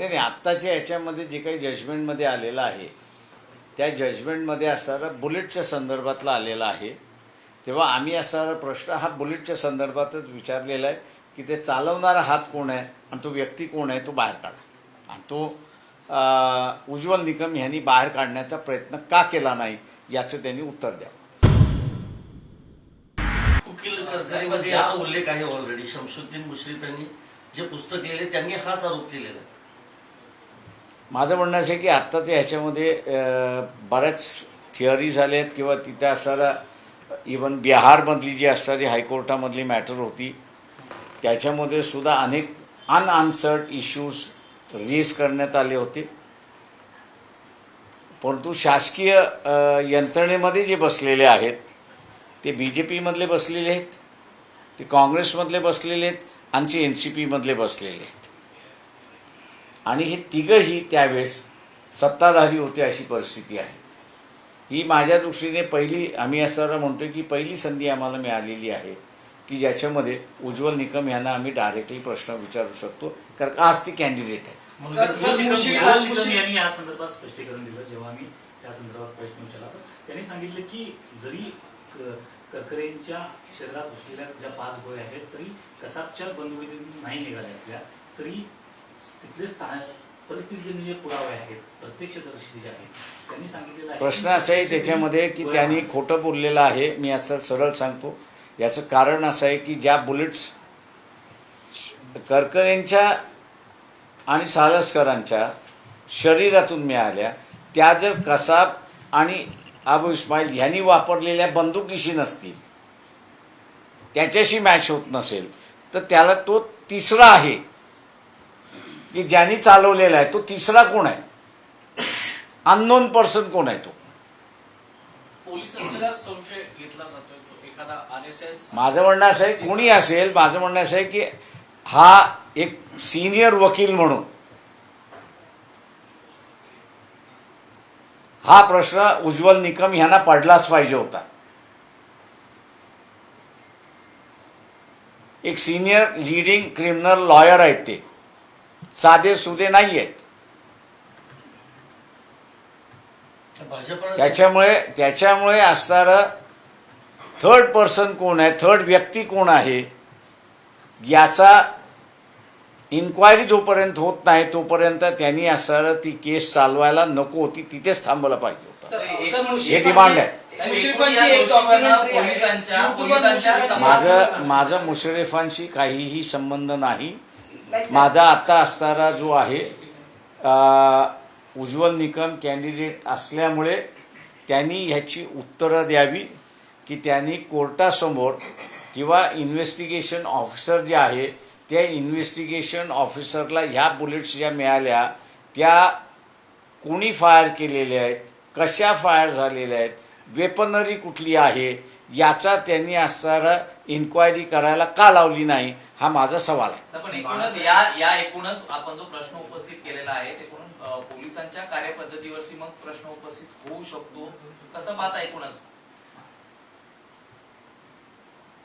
नाही नाही आत्ताच्या याच्यामध्ये जे काही जजमेंटमध्ये आलेलं आहे त्या जजमेंटमध्ये असणारा बुलेटच्या संदर्भातला आलेला आहे. तेव्हा आम्ही असणारा प्रश्न हा बुलेटच्या संदर्भातच विचारलेला आहे की ते चालवणारा हात कोण आहे आणि तो व्यक्ती कोण आहे तो बाहेर काढा. आणि तो उज्ज्वल निकम यांनी बाहेर काढण्याचा प्रयत्न का केला नाही याचं त्यांनी उत्तर द्यावं. उल्लेख आहे ऑलरेडी शमशुद्दीन मुश्रीफ यांनी. जे पुस्तक लिहिले त्यांनी हाच आरोप केलेला आहे. माझं म्हणणं असं आहे की आत्ता ते ह्याच्यामध्ये बऱ्याच थिअरीज झाल्या आहेत किंवा तिथे असणारा इवन बिहारमधली जी असणारी हायकोर्टामधली मॅटर होती त्याच्यामध्ये सुद्धा अनेक अनआन्सर्ड इश्यूज रेज करण्यात आले होते. परंतु शासकीय यंत्रणेमध्ये जे बसलेले आहेत ते बी जे पीमधले बसलेले आहेत ते काँग्रेसमधले बसलेले आहेत आणि एन सी पीमधले बसलेले आहेत. आणि हे तिघंही त्यावेळेस सत्ताधारी होते अशी परिस्थिती आहे. ही माझ्या दृष्टीने पहिली आम्ही असं म्हणतो की पहिली संधी आम्हाला मिळालेली आहे की ज्याच्यामध्ये उज्ज्वल निकम यांना आम्ही डायरेक्टली प्रश्न विचारू शकतो. कारण का आज ती कॅन्डिडेट आहे. यांनी या संदर्भात स्पष्टीकरण दिलं. जेव्हा मी त्या संदर्भात प्रश्न विचारला तर त्यांनी सांगितलं की जरी क- करकरेंच्या शरीरात घुसलेल्या ज्या पाच गोळ्या आहेत तरी कसाबच्या बंदुकीतून नाही निघाल्या असल्या तरी तिथले स्थान परिस्थितीचे जे पुरावे आहेत प्रत्यक्षदर्शी जे आहेत त्यांनी सांगितलेलं आहे. प्रश्न असा आहे त्याच्यामध्ये की त्यांनी खोटं बोललेलं आहे. मी असं सरळ सांगतो. याचं कारण असं आहे की ज्या बुलेट्स करकरेंच्या आणि सालसकरांच्या शरीरातून मिळाल्या त्या जर कसाब आणि अबू इस्माईल यांनी वापरलेल्या बंदुकीशी नसतील त्याच्याशी मॅच होत नसेल तर त्याला तो तिसरा आहे. की ज्यांनी चालवलेला आहे तो तिसरा कोण आहे? अननोन पर्सन कोण आहे तो? माझं म्हणणं असं आहे कोणी असेल माझं म्हणणं असं आहे की हा एक सिनियर वकील म्हणून. हा प्रश्न उज्ज्वल निकम यांना पडलाच पाहिजे होता. एक सिनियर लीडिंग क्रिमिनल लॉयर आहेत ते. साधे सुधे नाही आहेत त्याच्यामुळे त्याच्यामुळे असणारं थर्ड पर्सन कोण आहे थर्ड व्यक्ती कोण आहे याचा इन्क्वायरी जोपर्यंत होत नाही तोपर्यंत त्यांनी असणारं ती केस चालवायला नको होती तिथेच थांबवलं पाहिजे होतं. सर, एक- सर, हे डिमांड आहे. माझं माझं मुशर्रफांशी काहीही संबंध नाही, माझा आता असणारा जो आहे उज्ज्वल निकम कॅन्डिडेट असल्यामुळे त्यांनी ह्याची उत्तरं द्यावी की त्यांनी कोर्टासमोर किंवा इन्व्हेस्टिगेशन ऑफिसर जे आहे त्या इन्व्हेस्टिगेशन ऑफिसरला ह्या बुलेट्स ज्या मिळाल्या त्या कोणी फायर केलेल्या आहेत कशा फायर झालेल्या आहेत वेपनरी कुठली आहे याचा त्यांनी असणारा इन्क्वायरी करायला का लावली नाही हा माझा सवाल आहे. पण एकूणच या या एकूणच आपण जो प्रश्न उपस्थित केलेला आहे ते एकूण अ, पोलिसांच्या कार्यपद्धतीवरती मग प्रश्न उपस्थित होऊ शकतो. कसं पाहता एकूणच?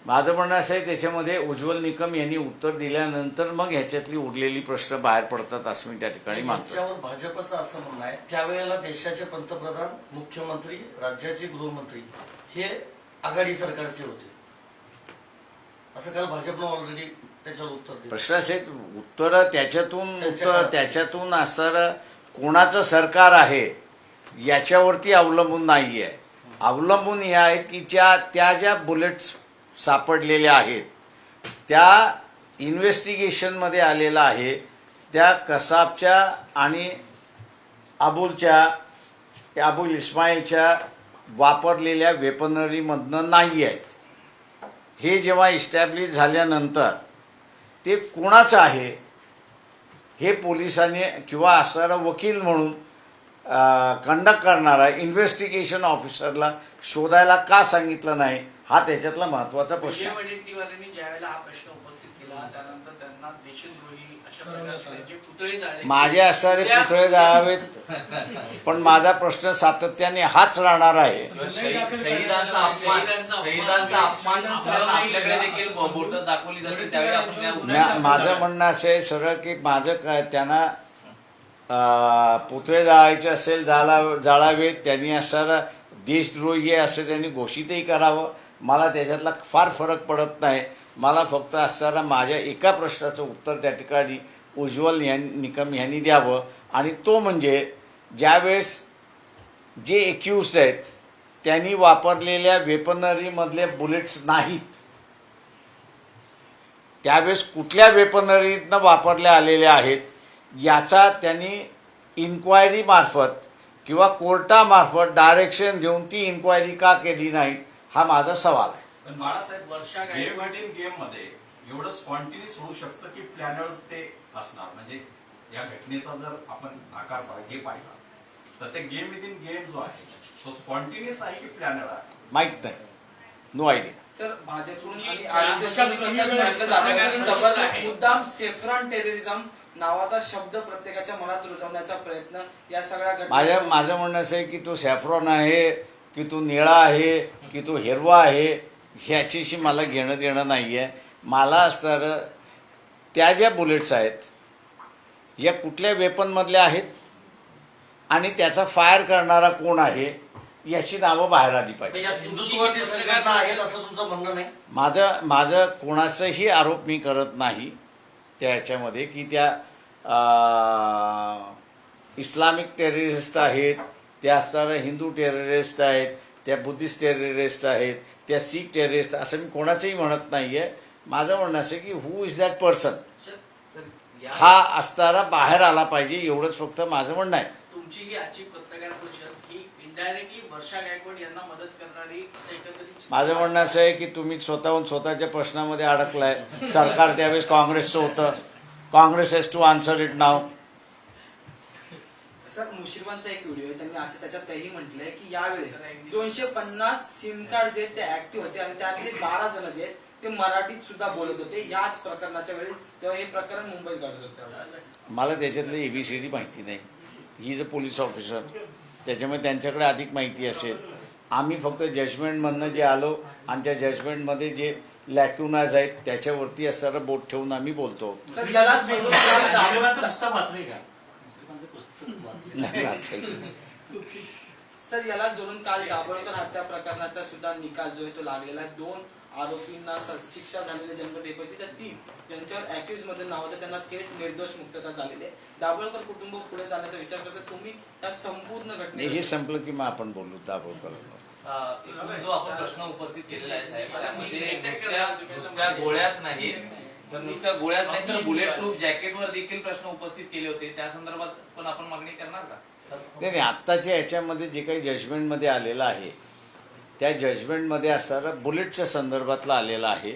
माझं म्हणणं असं आहे त्याच्यामध्ये उज्ज्वल निकम यांनी उत्तर दिल्यानंतर मग ह्याच्यातली उरलेली प्रश्न बाहेर पडतात असं मी त्या ठिकाणी मानतो. याच्यावर भाजपचं असं म्हणणं आहे त्यावेळेला देशाचे पंतप्रधान मुख्यमंत्री राज्याचे गृहमंत्री हे आघाडी सरकारचे होते. असं काल भाजपनं ऑलरेडी त्याच्यावर उत्तर दिलं प्रश्न असे उत्तर त्याच्यातून त्यांच्या उत्तर. त्याच्यातून असणारं कोणाचं सरकार आहे याच्यावरती अवलंबून नाही आहे अवलंबून हे आहेत की ज्या त्या ज्या बुलेट्स सापडलेल्या आहेत त्या इन्व्हेस्टिगेशनमध्ये आलेलं आहे त्या कसाबच्या आणि अबुलच्या अबुल इस्माईलच्या वापरलेल्या वेपनरीमधनं नाही आहेत हे जेव्हा इस्टॅब्लिश झाल्यानंतर ते कोणाचं आहे? हे पोलिसांनी किंवा असणारा वकील म्हणून कंडक्ट करणारा इन्व्हेस्टिगेशन ऑफिसरला शोधायला का सांगितलं नाही? हा त्याच्यातला महत्त्वाचा प्रश्न माझे असणारे पुतळे जाळावेत. पण माझा प्रश्न सातत्याने हाच राहणार आहे. शहीदांचा अपमान शहीदांचा अपमान- आपल्याकडे. देखील दाखवली जाते. त्यावेळी आपण माझं म्हणणं असं आहे सरळ की माझं काय त्यांना पुतळे जाळायचे असेल जाळा जाळावेत त्यांनी असणारा देशद्रोही आहे असं त्यांनी घोषितही करावं. मला त्याच्यातला फार फरक पडत नाही. मला फक्त असणारा माझ्या एका प्रश्नाचं उत्तर त्या ठिकाणी उज्ज्वल यां निकम यांनी द्यावं. आणि तो म्हणजे ज्यावेळेस जे एक्युज आहेत त्यांनी वापरलेल्या वेपनरीमधले बुलेट्स नाहीत. त्यावेळेस कुठल्या वेपनरीतनं वापरल्या आलेल्या आहेत याचा त्यांनी इन्क्वायरी मार्फत किंवा कोर्टामार्फत डायरेक्शन घेऊन ती इन्क्वायरी का केली नाही हा माझा सवाल आहे. पण बाळासाहेब वर्षा गेम विदिन गेममध्ये एवढं स्पॉन्टिनियस होऊ शकतं की प्लॅनर्स ते असणार. म्हणजे या घटनेचा जर आपण आकार हे पाहिला तर ते गेम विदिन गेम जो आहे तो स्पॉन्टिनियस आहे की प्लॅनर आहे? माहीत नाही. नो आयडिया सर भाजपकडून. मुद्दाम सेफ्रॉन टेररिझम नावाचा शब्द प्रत्येकाच्या मनात रुजवण्याचा प्रयत्न या सगळ्या माझ्या घटना माझं म्हणणं असं आहे की तो सॅफ्रॉन आहे की तो निळा आहे की तो हिरवा आहे ह्याच्याशी मला घेणं देणं नाही आहे मला असणारं त्या ज्या बुलेट्स आहेत या कुठल्या वेपनमधल्या आहेत आणि त्याचा फायर करणारा कोण आहे याची नावं बाहेर आली पाहिजे. यात हिंदुत्ववादी संघटना आहेत असं तुमचं म्हणणं नाही? माझं माझं कोणाचाही आरोप मी करत नाही त्या ह्याच्यामध्ये की त्या इस्लामिक टेररिस्ट आहेत त्या असणाऱ्या हिंदू टेररिस्ट आहेत त्या बुद्धिस्ट टेररिस्ट आहेत त्या सीख टेररिस्ट असं मी कोणाचंही म्हणत नाही आहे माझं म्हणणं असं आहे की हू इज दॅट पर्सन हा असणारा बाहेर आला पाहिजे एवढंच फक्त माझं म्हणणं आहे. तुमची ही आजची पत्रकार परिषद ही इनडायरेक्टली वर्षा गायकवाड यांना मदत करणारी असं एकंदरीत माझं म्हणणं असं आहे की तुम्ही स्वतःहून स्वतःच्या प्रश्नामध्ये अडकलाय. सरकार त्यावेळेस काँग्रेसचं होतं. Congress has to answer it now sir मुशिरवांचा एक व्हिडिओ आहे. त्यांनी असं त्याच्यात तेही म्हटलंय की यावेळेस दोनशे पन्नास सिम कार्ड जे आहेत ते ऍक्टिव्ह होते आणि त्यातले बारा जण जे आहेत ते मराठीत सुद्धा बोलत होते. याच प्रकरणाच्या वेळेस तेव्हा हे प्रकरण मुंबईत घडत होतं. मला त्याच्यातली एबीसीडी माहिती नाही. He is a police officer त्याच्यामुळे त्यांच्याकडे अधिक माहिती असेल. आम्ही फक्त जजमेंटमधनं जे आलो आणि त्या जजमेंटमध्ये जे लॅक्युनाज आहेत त्याच्यावरती असणारं बोट ठेवून आम्ही बोलतो. सर याला जोडून काल दाभोळकर हत्या प्रकरणाचा सुद्धा निकाल जो आहे तो लागलेला आहे. दोन आरोपींना स- शिक्षा झालेल्या जन्मठेपेची तर तीन ज्यांच्यावर अॅक्युजमध्ये नाव होतं त्यांना थेट निर्दोष मुक्तता झालेली आहे. दाभोळकर कुटुंब पुढे जाण्याचा विचार करतात. तुम्ही या संपूर्ण घटने हे संपलं की मग आपण बोलू दाभोळकर जो आपण प्रश्न उपस्थित केलेला आहे साहेब त्यामध्ये नुसत्या नुसत्या गोळ्याच नाही. तर नुसत्या गोळ्याच नाही तर बुलेट प्रूफ जॅकेटवर देखील प्रश्न उपस्थित केले होते. त्या संदर्भात पण आपण मागणी करणार का? नाही नाही आत्ताच्या याच्यामध्ये जे काही जजमेंटमध्ये आलेलं आहे त्या जजमेंटमध्ये असणारा बुलेटच्या संदर्भातला आलेला आहे.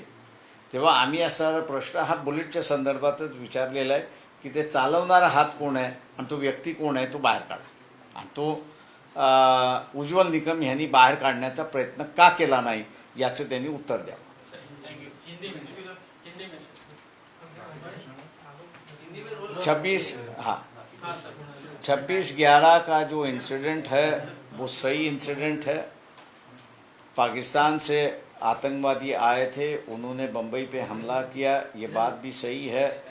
तेव्हा आम्ही असणारा प्रश्न हा बुलेटच्या संदर्भातच विचारलेला आहे की ते चालवणारा हात कोण आहे आणि तो व्यक्ती कोण आहे तो बाहेर काढा. आणि तो उज्ज्वल निकम यांनी बाहेर काढण्याचा प्रयत्न का केला नाही याचं त्यांनी उत्तर द्यावं. छब्बीस हाँ. छब्बीस ग्यारह का जो इंसिडेंट है वो सही इंसिडेंट है पाकिस्तान से आतंकवादी आए थे, उन्होंने बम्बई पे हमला किया। ये बात भी सही है।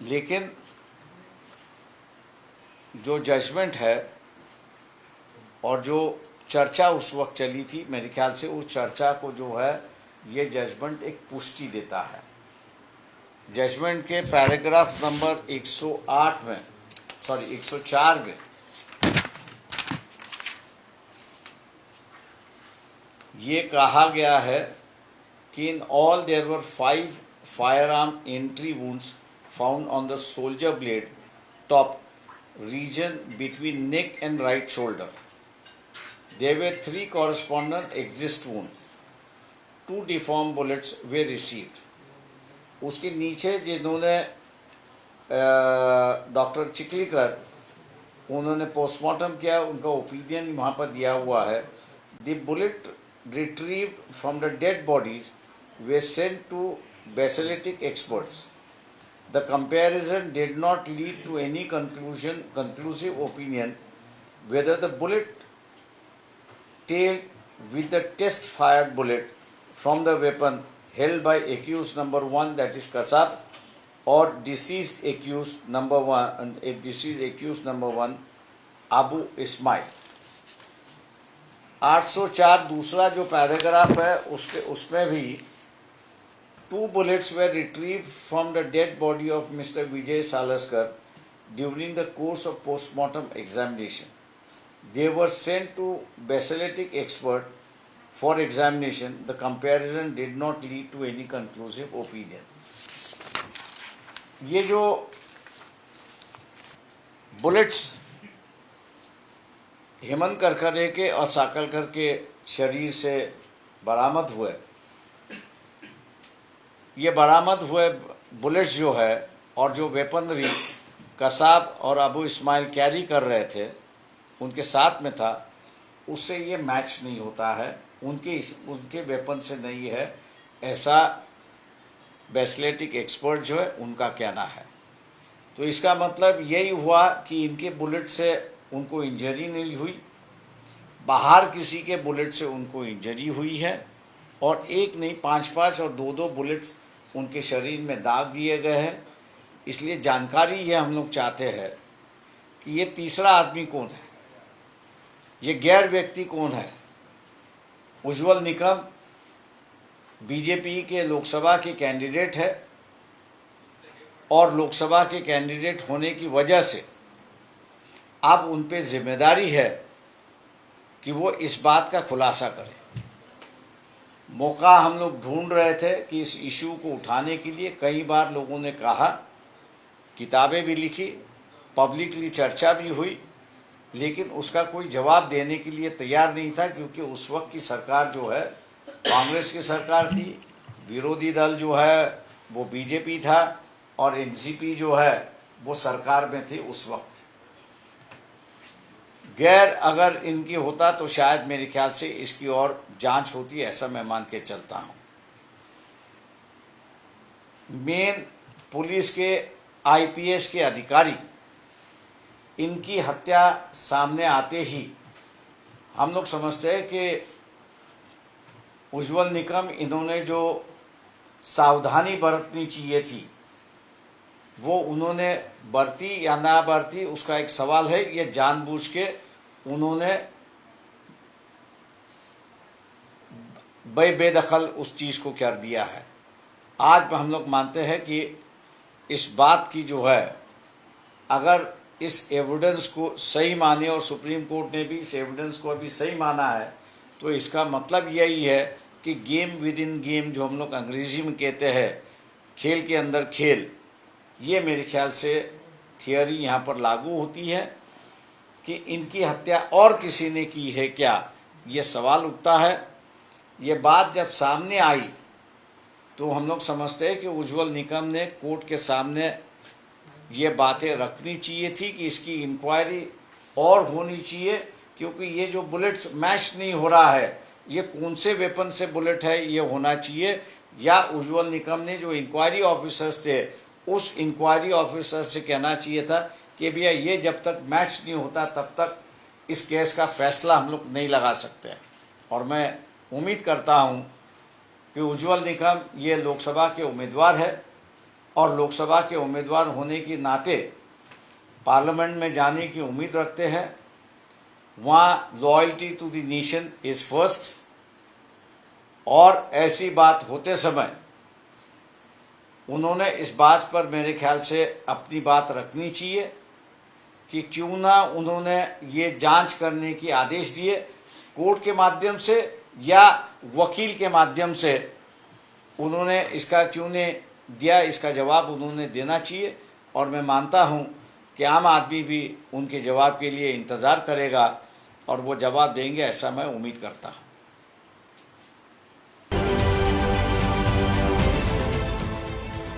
लेकिन जो जजमेंट है और जो चर्चा उस वक्त चली थी, मेरे ख्याल से उस चर्चा को जो है, ये जजमेंट एक पुष्टि देता है। जजमेंट के पैराग्राफ नंबर 108 में सॉरी 104 में ये कहा गया है कि in all there were five firearm entry wounds found on the shoulder blade top region between neck and right shoulder देवे three corresponding exit wound two deform bullets were receive उसके नीचे जिन्होंने डॉक्टर चिकलीकर, उन्होंने पोस्टमार्टम किया, उनका opinion वहाँ पर दिया हुआ है the bullet retrieved from the dead bodies were sent to Basilitic experts. The comparison did not lead to any conclusion, conclusive opinion whether the bullet tail with the test fired bullet from the weapon held by accused number one, that is Kasab, or deceased accused number one, uh, deceased accused number one, Abu Ismail. 804 दूसरा जो paragraph है, उसके, उसमें भी two bullets were retrieve from the dead body of mister Vijay Salaskar during the course of postmortem examination they were sent to ballistic expert for examination the comparison did not lead to any conclusive opinion ये जो bullets Hemant Karkare के और साकलकर के शरीर से बरामद हुए। ये बरामद हुए bullets जो है और जो वेपनरी कसाब और अबू इस्माइल कैरी कर रहे थे उनके साथ में था उससे ये मैच नहीं होता है। उनके इस उनके वेपन से नहीं है। ऐसा बैसलेटिक एक्सपर्ट जो है उनका कहना है। तो इसका मतलब यही हुआ कि इनके बुलेट से उनको इंजरी नहीं हुई। बाहर किसी के बुलेट से उनको इंजरी हुई है और एक नहीं पाँच पाँच और दो दो बुलेट्स उनके शरीर में दाग दिए गए हैं। इसलिए जानकारी ये हम लोग चाहते हैं कि ये तीसरा आदमी कौन है? ये गैर व्यक्ति कौन है? उज्जवल निकम बीजेपी के लोकसभा के कैंडिडेट है और लोकसभा के कैंडिडेट होने की वजह से अब उन पर ज़िम्मेदारी है कि वो इस बात का खुलासा करें। मौका हम लोग ढूंढ रहे थे कि इस इशू को उठाने के लिए कई बार लोगों ने कहा, किताबें भी लिखी, पब्लिकली चर्चा भी हुई, लेकिन उसका कोई जवाब देने के लिए तैयार नहीं था क्योंकि उस वक्त की सरकार जो है, कांग्रेस की सरकार थी, विरोधी दल जो है, वो बीजेपी था और एनसीपी जो है, वो सरकार में थी उस वक्त। गैर अगर इनकी होता तो शायद मेरे ख्याल से इसकी और जाँच होती, ऐसा मैं मान के चलता हूँ। मेन पुलिस के, आईपीएस के अधिकारी, इनकी हत्या सामने आते ही हम लोग समझते हैं कि उज्जवल निकम इन्होंने जो सावधानी बरतनी चाहिए थी, वो उन्होंने बरती या ना बरती, उसका एक सवाल है, ये जानबूझ के उन्होंने बे, बेदखल उस चीज़ को कर दिया है। आज हम लोग मानते हैं कि इस बात की जो है, अगर इस एविडेंस को सही माने और सुप्रीम कोर्ट ने भी इस एविडेंस को अभी सही माना है तो इसका मतलब यही है कि गेम विद इन गेम जो हम लोग अंग्रेज़ी में कहते हैं, खेल के अंदर खेल, ये मेरे ख्याल से थियोरी यहाँ पर लागू होती है। कि इनकी हत्या और किसी ने की है क्या? ये सवाल उठता है। ये बात जब सामने आई तो हम लोग समझते हैं कि उज्जवल निकम ने कोर्ट के सामने ये बातें रखनी चाहिए थी कि इसकी इंक्वायरी और होनी चाहिए, क्योंकि ये जो बुलेट्स मैच नहीं हो रहा है, ये कौन से वेपन से बुलेट है, ये होना चाहिए। या उज्जवल निकम ने जो इंक्वायरी ऑफिसर्स थे, उस इंक्वायरी ऑफिसर से कहना चाहिए था कि भैया ये जब तक मैच नहीं होता, तब तक इस केस का फैसला हम लोग नहीं लगा सकते और मैं उम्मीद करता हूँ कि उज्जवल निकम ये लोकसभा के उम्मीदवार है और लोकसभा के उम्मीदवार होने के नाते पार्लियामेंट में जाने की उम्मीद रखते हैं। वहाँ loyalty to the nation is first और ऐसी बात होते समय उन्होंने इस बात पर मेरे ख्याल से अपनी बात रखनी चाहिए। कि क्यों ना उन्होंने ये जाँच करने की आदेश दिए, कोर्ट के माध्यम से या वकील के माध्यम से उन्होंने इसका क्यों ने दिया, इसका जवाब उन्होंने देना चाहिए। और मैं मानता हूँ कि आम आदमी भी उनके जवाब के लिए इंतज़ार करेगा और वो जवाब देंगे ऐसा मैं उम्मीद करता हूँ।